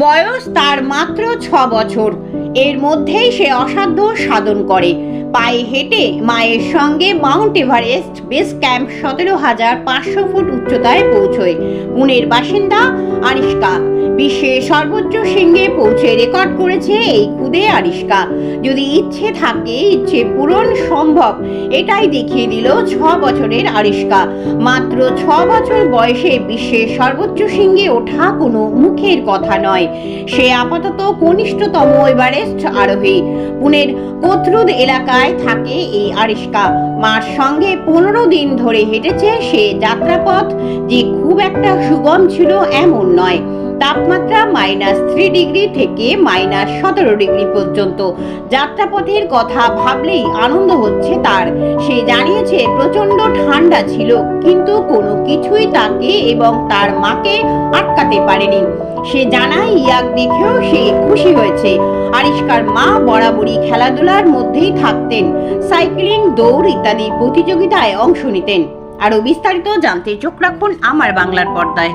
বয়স তার মাত্র ছ বছর। এর মধ্যেই সে অসাধ্য সাধন করে। পায়ে হেঁটে মায়ের সঙ্গে মাউন্ট এভারেস্ট বেস ক্যাম্প সতেরো হাজার পাঁচশো ফুট উচ্চতায় পৌঁছয়। পুনের বাসিন্দা আরিশকা বিশ্বের সর্বোচ্চ শৃঙ্গে পৌঁছে রেকর্ড করেছে এই খুদে আরিশকা। যদি ইচ্ছে থাকে, ইচ্ছে পূরণ সম্ভব, এটাই দেখিয়ে দিল ছ বছরের আরিশকা। মাত্র ছ বছর বয়সে বিশ্বের সর্বোচ্চ শৃঙ্গে ওঠা কোনো মুখের কথা নয়। সে আপাতত কনিষ্ঠতম এভারেস্ট আরোহী। পুনের কোথরুদ এলাকায় থাকে এই আরিশকা। মার সঙ্গে পনেরো দিন ধরে হেঁটেছে সে যাত্রাপথ, যে খুব একটা সুগম ছিল এমন নয়। তাপমাত্রা মাইনাস থ্রি ডিগ্রি থেকে মাইনাস সতেরো ডিগ্রি পর্যন্ত। যাত্রাপথের কথা ভাবলেই আনন্দ হচ্ছে তার। সে জানিয়েছে প্রচণ্ড ঠান্ডা ছিল, কিন্তু কোনো কিছুই তাকে এবং তার মাকে আটকাতে পারেনি। সে জানায়, ইয়াক দেখেও সে খুশি হয়েছে। আরিশকার মা বরাবরই খেলাধুলার মধ্যেই থাকতেন। সাইক্লিং, দৌড় ইত্যাদি প্রতিযোগিতায় অংশ নিতেন। আরও বিস্তারিত জানতে চোখ রাখুন আমার বাংলার পর্দায়।